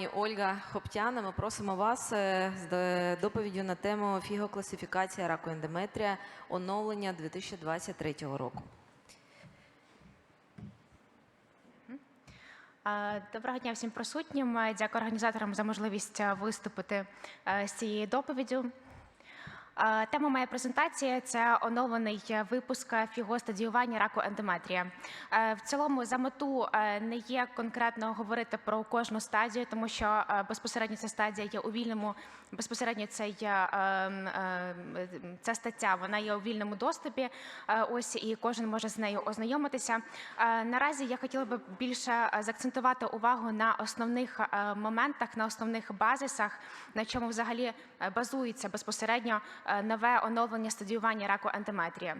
пані Ольга Хоптяна. Ми просимо вас е, з доповіддю на тему фігокласифікація раку ендометрія оновлення 2023 року. Доброго дня всім присутнім. Дякую організаторам за можливість е, виступити е, з цією доповіддю. Тема моєї презентації це оновлений випуск фігостадіювання раку ендометрія. Е, В цілому за мету е, не є конкретно говорити про кожну стадію, тому що е, безпосередньо ця стадія є у вільному, безпосередньо це є ця стаття, вона є у вільному доступі. Ось і кожен може з нею ознайомитися. Наразі я хотіла би більше заакцентувати увагу на основних моментах, на основних базисах, на чому взагалі базується безпосередньо нове оновлення стадіювання раку ендометрія.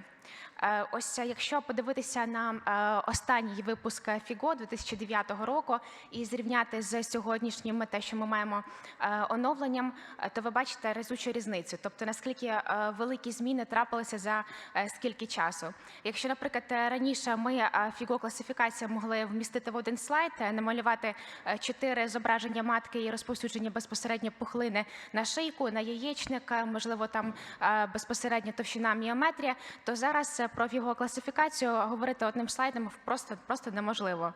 Е, Ось е, якщо подивитися на е, останній випуск ФІГО 2009 року і зрівняти з сьогоднішнім те, що ми маємо е, оновленням, е, то ви бачите разючу різницю. Тобто наскільки е, великі зміни трапилися за е, скільки часу. Якщо, наприклад, е, раніше ми е, фіго класифікація могли вмістити в один слайд, е, намалювати е, чотири зображення матки і розповсюдження безпосередньо пухлини на шийку, на яєчник, е, можливо, там е, безпосередньо товщина міометрія, то зараз е, про його класифікацію говорити одним слайдом просто, просто неможливо.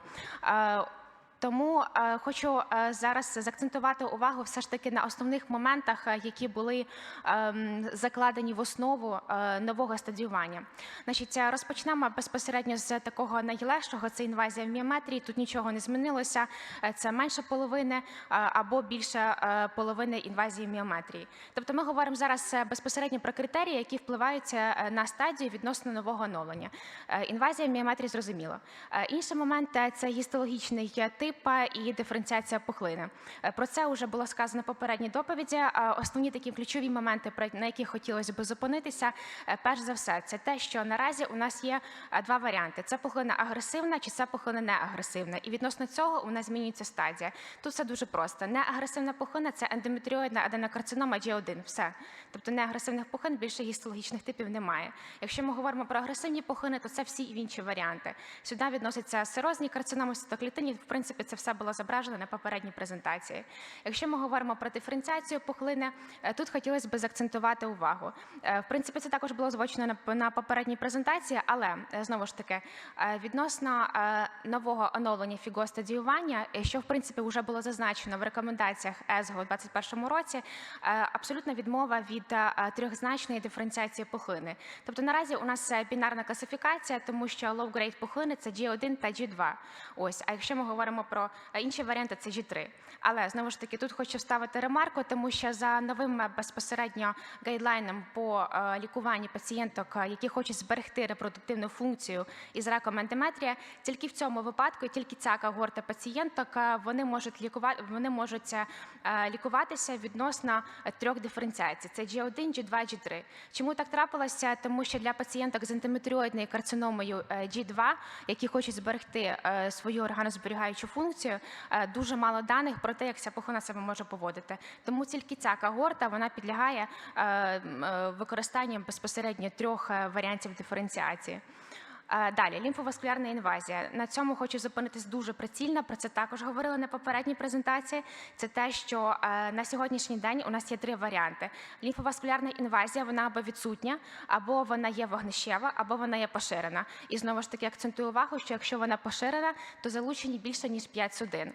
Тому е, хочу е, зараз заакцентувати увагу все ж таки на основних моментах, е, які були ем, закладені в основу нового стадіювання. Значить, розпочнемо безпосередньо з такого найлегшого. Це інвазія в міометрії. Тут нічого не змінилося. Це менше половини або більше половини інвазії в міометрії. Тобто, ми говоримо зараз безпосередньо про критерії, які впливають е, на стадію відносно нового оновлення. Інвазія міометрії зрозуміло. Інший момент це гістологічний тип е, і диференціація пухлини. Е, Про це вже було сказано в попередній доповіді. Е, Основні такі ключові моменти, на яких хотілося б зупинитися. е, Перш за все, це те, що наразі у нас є два варіанти: це пухлина агресивна чи це пухлина неагресивна. І відносно цього у нас змінюється стадія. Тут все дуже просто. Неагресивна пухлина це ендометріоїдна аденокарцинома G1. Все. Тобто неагресивних пухлин більше гістологічних типів немає. Якщо ми говоримо про агресивні пухлини, то це всі інші варіанти. Сюди відносяться сирозні карциноми, цитоклітині. В принципі, це все було зображено на попередній презентації. Якщо ми говоримо про диференціацію пухлини, е, тут хотілося б заакцентувати увагу. Е, В принципі, це також було озвучено на, попередній презентації, але е, знову ж таки, відносно нового оновлення фігостадіювання, е, що в принципі вже було зазначено в рекомендаціях ЕСГО у 2021 році, абсолютна відмова від трьохзначної диференціації пухлини. Тобто наразі у нас бінарна класифікація, тому що low-grade пухлини це G1 та G2. Ось, а якщо ми говоримо про е, інші варіанти, це G3. Але знову ж таки, тут хочу вставити ремарку, тому що за новим е, безпосередньо гайдлайном по е, лікуванню пацієнток, які хочуть зберегти репродуктивну функцію із раком ендометрія, тільки в цьому випадку, тільки ця когорта пацієнток, вони можуть лікувати, вони можуть лікуватися відносно трьох диференціацій: це G1, G2, G3. Чому так трапилося? Тому що для пацієнток з ентометріоїдною карциномою е, G2, які хочуть зберегти свою органозберігаючу функцію, е, дуже мало даних про те, як ця пухлина себе може поводити. Тому тільки ця когорта вона підлягає е, е, використанню безпосередньо трьох варіантів диференціації. Далі лімфоваскулярна інвазія. На цьому хочу зупинитись дуже прицільно. Про це також говорили на попередній презентації. Це те, що е, на сьогоднішній день у нас є три варіанти: лімфоваскулярна інвазія, вона або відсутня, або вона є вогнищева, або вона є поширена. І знову ж таки акцентую увагу, що якщо вона поширена, то залучені більше ніж 5 судин.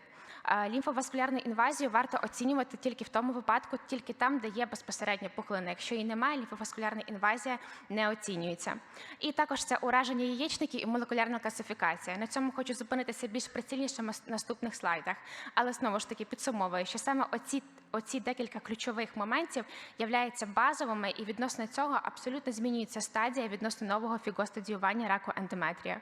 Лімфоваскулярну інвазію варто оцінювати тільки в тому випадку, тільки там, де є безпосередньо пухлина. Якщо її немає, лімфоваскулярна інвазія не оцінюється. І також це ураження яєчників і молекулярна класифікація. На цьому хочу зупинитися більш прицільніше в наступних слайдах. Але знову ж таки підсумовую, що саме оці, оці декілька ключових моментів являються базовими, і відносно цього абсолютно змінюється стадія відносно нового фігостадіювання раку ендометрія.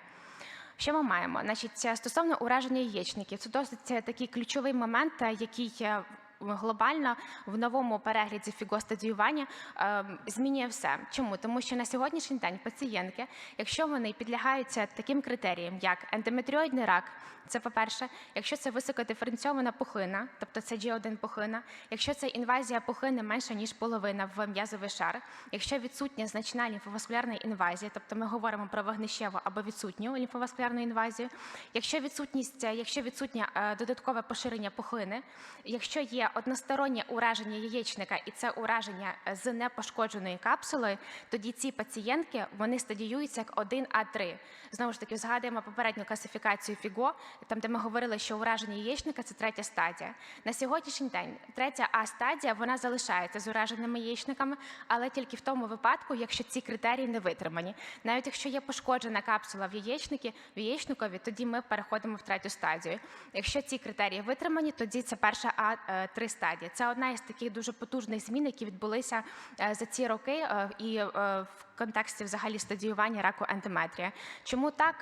Що ми маємо? Значить, стосовно ураження яєчників, це досить такий ключовий момент, який е, глобально в новому перегляді фігостадіювання ем, змінює все. Чому? Тому що на сьогоднішній день пацієнтки, якщо вони підлягають таким критеріям, як ендометріоїдний рак, це по-перше, якщо це високодиференційована пухлина, тобто це G1 пухлина, якщо це інвазія пухлини менша ніж половина в м'язовий шар, якщо відсутня значна лімфоваскулярна інвазія, тобто ми говоримо про вогнищеву або відсутню лімфоваскулярну інвазію, якщо відсутність, якщо відсутнє е, додаткове поширення пухлини, якщо є одностороннє ураження яєчника і це ураження з непошкодженою капсулою, тоді ці пацієнтки вони стадіюються як 1А3. Знову ж таки, згадуємо попередню класифікацію ФІГО, там де ми говорили, що ураження яєчника це третя стадія. На сьогоднішній день третя А стадія вона залишається з ураженими яєчниками, але тільки в тому випадку, якщо ці критерії не витримані. Навіть якщо є пошкоджена капсула в яєчники, в яєчникові, тоді ми переходимо в третю стадію. Якщо ці критерії витримані, тоді це перша А е, три стадія. Це одна із таких дуже потужних змін, які відбулися е, за ці роки е, і е, в контексті взагалі стадіювання раку ендометрія. Чому так?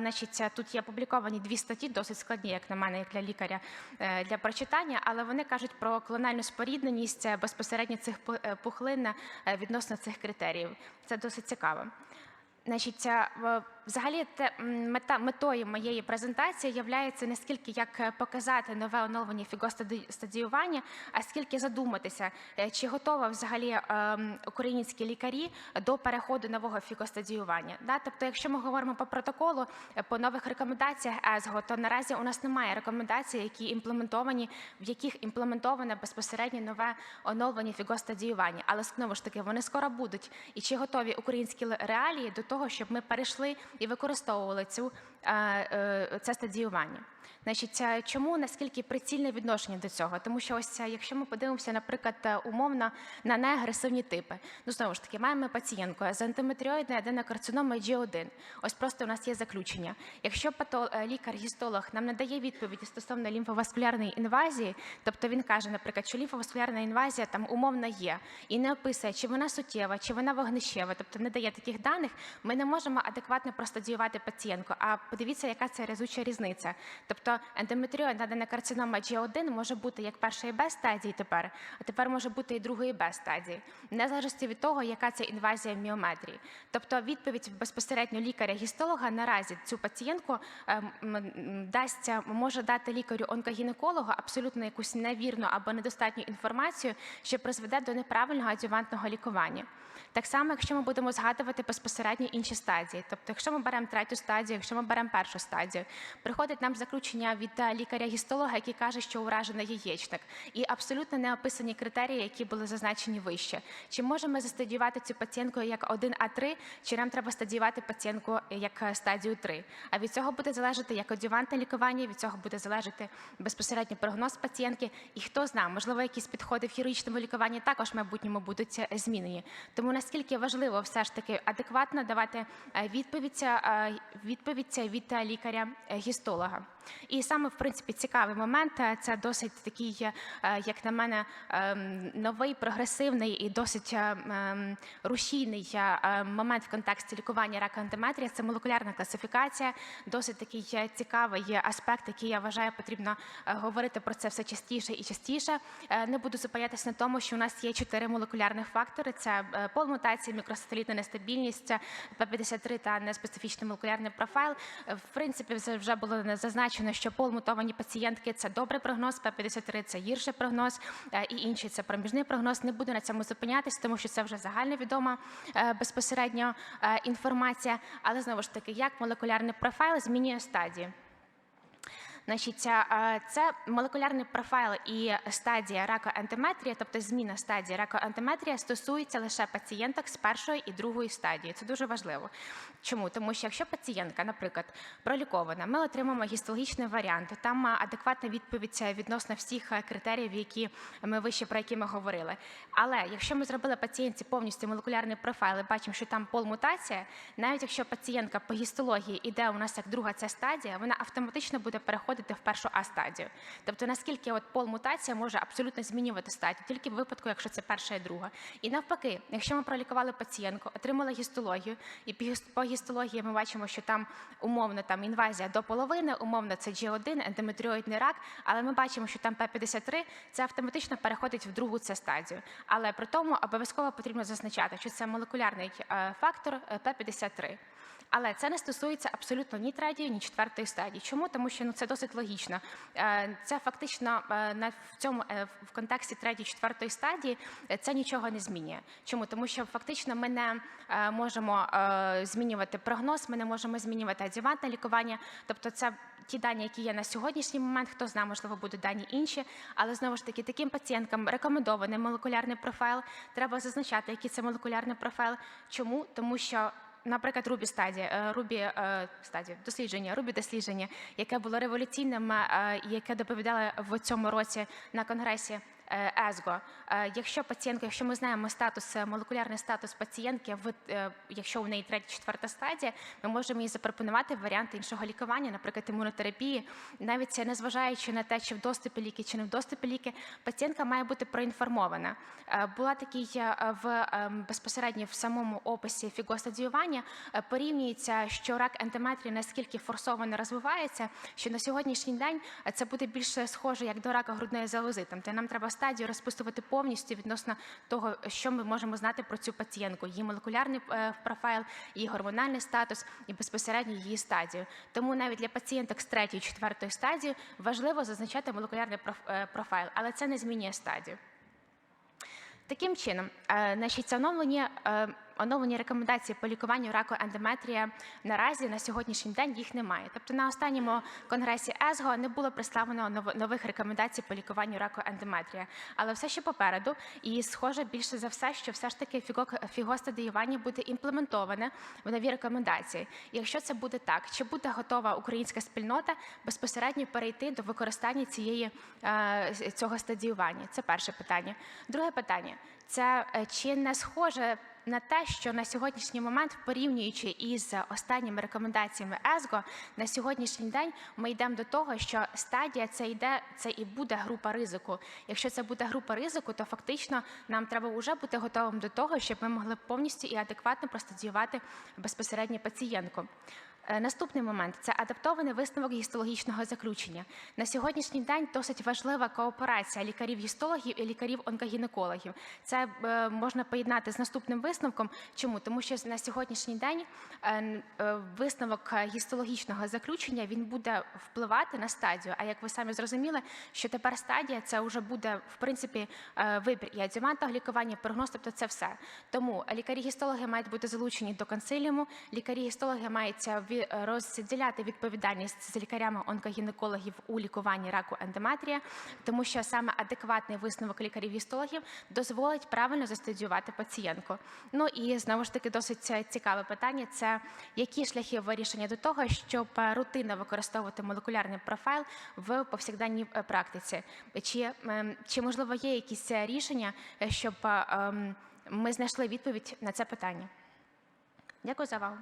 Значить, тут є опубліковані дві статті, досить складні, як на мене, як для лікаря для прочитання, але вони кажуть про клональну спорідненість безпосередньо цих пу- пухлин відносно цих критеріїв. Це досить цікаво. Значить, взагалі те, мета метою моєї презентації є не скільки як е, показати нове оновлення фігостадіювання, а скільки задуматися, е, чи готова взагалі ем, українські лікарі до переходу нового фігостадіювання. Тобто, якщо ми говоримо по протоколу, е, по нових рекомендаціях ЕСГО, то наразі у нас немає рекомендацій, які імплементовані, в яких імплементоване безпосередньо нове оновлення фігостадіювання. Але знову ж таки, вони скоро будуть. І чи готові українські реалії до того, щоб ми перейшли і використовували цю це стадіювання? Значить, е, чому наскільки прицільне відношення до цього? Тому що ось е, якщо ми подивимося, наприклад, е, умовно на неагресивні типи, ну знову ж таки, маємо пацієнтку з антиметріоїдною аденокарциномою G1. Ось просто у нас є заключення. Якщо е, лікар-гістолог нам надає відповіді стосовно лімфоваскулярної інвазії, тобто він каже, наприклад, що лімфоваскулярна інвазія там умовно є, і не описує, чи вона суттєва, чи вона вогнищева, тобто не дає таких даних, ми не можемо адекватно простадіювати пацієнтку. А подивіться, яка це разюча різниця. Тобто ендометріоїдна аденокарцинома G1 може бути як першої Б стадії тепер, а тепер може бути і другої Б стадії, незалежності від того, яка це інвазія в міометрії. Тобто відповідь безпосередньо лікаря-гістолога наразі цю пацієнтку ем, дасть, може дати лікарю-онкогінекологу абсолютно якусь невірну або недостатню інформацію, що призведе до неправильного адювантного лікування. Так само, якщо ми будемо згадувати безпосередньо інші стадії, тобто, якщо ми беремо третю стадію, якщо ми беремо першу стадію, приходить нам заключення від е, лікаря-гістолога, який каже, що уражений яєчник, і абсолютно не описані критерії, які були зазначені вище. Чи можемо застадіювати цю пацієнтку як 1А3, чи нам треба стадіювати пацієнтку як е, стадію 3? А від цього буде залежати як адювантне лікування, від цього буде залежати безпосередньо прогноз пацієнтки. І хто знає, можливо, якісь підходи в хірургічному лікуванні також в майбутньому будуть е, змінені. Тому наскільки важливо все ж таки адекватно давати відповідь, відповідь від лікаря-гістолога. І саме, в принципі, цікавий момент е, це досить такий, е, як на мене, ем, новий, прогресивний і досить е, ем, рушійний е, момент в контексті лікування рака ендометрія. Це молекулярна класифікація, досить такий цікавий аспект, який я вважаю, потрібно говорити про це все частіше і частіше. Не буду зупинятися на тому, що у нас є чотири молекулярних фактори: це полмутація, мікросателітна нестабільність, P53 та неспецифічний молекулярний профайл. В принципі, вже було зазначено, що полмутовані пацієнтки це добрий прогноз, П-53 це гірший прогноз, е, і інший це проміжний прогноз. Не буду на цьому зупинятися, тому що це вже загальновідома е, безпосередньо е, інформація. Але знову ж таки, як молекулярний профайл змінює стадії. Значить, це молекулярний профайл і стадія рака тобто зміна стадії рака ентометрія, стосується лише пацієнток з першої і другої стадії. Це дуже важливо. Чому? Тому що якщо пацієнтка, наприклад, пролікована, ми отримаємо гістологічний варіант, там адекватна відповідь е, відносно всіх е, критеріїв, які ми вище про які ми говорили. Але якщо ми зробили пацієнтці повністю молекулярний профайл і бачимо, що там полмутація, навіть якщо пацієнтка по гістології іде у нас як друга ця стадія, вона автоматично буде переходити переходити в першу А стадію. Тобто наскільки от пол-мутація може абсолютно змінювати стадію, тільки в випадку, якщо це перша і друга. І навпаки, якщо ми пролікували пацієнтку, отримали гістологію, і по по гістології ми бачимо, що там умовно там інвазія до половини, умовно це G1, ендометріоїдний рак, але ми бачимо, що там П53, це автоматично переходить в другу це стадію. Але при тому обов'язково потрібно зазначати, що це молекулярний е, фактор е, П53. Але це не стосується абсолютно ні третьої, ні четвертої стадії. Чому? Тому що ну це досить логічно. Е, Це фактично е, в цьому е, в контексті третьої, четвертої стадії це нічого не змінює. Чому? Тому що фактично ми не можемо змінювати прогноз, ми не можемо змінювати адювантне лікування. Тобто, це ті дані, які є на сьогоднішній момент. Хто знає, можливо, будуть дані інші. Але знову ж таки, таким пацієнткам рекомендований молекулярний профайл. Треба зазначати, який це молекулярний профайл. Чому? Тому що Наприклад, Рубі стадія, е, Рубі стадії дослідження, Рубі дослідження, яке було революційним, е, яке доповідали в цьому році на конгресі. е, ЕСГО. Е, Якщо пацієнтка, якщо ми знаємо статус, е, молекулярний статус пацієнтки, е, якщо у неї третя, четверта стадія, ми можемо їй запропонувати варіанти іншого лікування, наприклад, імунотерапії, навіть це незважаючи на те, чи в доступі ліки, чи не в доступі ліки, пацієнтка має бути проінформована. Була такий в е, безпосередньо в самому описі фігостадіювання порівнюється, що рак ендометрії наскільки форсовано розвивається, що на сьогоднішній день це буде більше схоже як до рака грудної залози. Там де нам треба стадію розписувати повністю відносно того, що ми можемо знати про цю пацієнтку, її молекулярний е, профайл, її гормональний статус і безпосередньо її стадію. Тому навіть для пацієнток з третьої, четвертої стадії важливо зазначати молекулярний е, профайл, але це не змінює стадію. Таким чином, наші значить, оновлення, е, оновлені рекомендації по лікуванню раку ендометрія наразі на сьогоднішній день їх немає. Тобто на останньому конгресі ЕСГО не було представлено нов- нових рекомендацій по лікуванню раку ендометрія. Але все ще попереду, і схоже більше за все, що все ж таки фіго- фігостадіювання буде імплементоване в нові рекомендації. І якщо це буде так, чи буде готова українська спільнота безпосередньо перейти до використання цієї е, цього стадіювання? Це перше питання. Друге питання це е, чи не схоже на те, що на сьогоднішній момент, порівнюючи із останніми рекомендаціями ЕСГО, на сьогоднішній день ми йдемо до того, що стадія це йде, це і буде група ризику. Якщо це буде група ризику, то фактично нам треба вже бути готовим до того, щоб ми могли повністю і адекватно простадіювати безпосередньо пацієнтку. Е, Наступний момент це адаптований висновок гістологічного заключення. На сьогоднішній день досить важлива кооперація лікарів-гістологів і лікарів-онкогінекологів. Це е, можна поєднати з наступним висновком. Чому? Тому що на сьогоднішній день е, висновок гістологічного заключення він буде впливати на стадію. А як ви самі зрозуміли, що тепер стадія це вже буде в принципі вибір і адювантного лікування, прогноз, тобто це все. Тому лікарі-гістологи мають бути залучені до консиліуму. Лікарі-гістологи мають е, ві- розділяти відповідальність з лікарями онкогінекологів у лікуванні раку ендометрія, тому що саме адекватний висновок лікарів-гістологів дозволить правильно застадіювати пацієнтку. Ну і знову ж таки досить е, цікаве питання: це які шляхи вирішення до того, щоб е, рутинно використовувати молекулярний профайл в повсякденній е, практиці? Чи, ем, чи можливо є якісь е, рішення, е, щоб е, ем, ми знайшли відповідь на це питання? Дякую за увагу.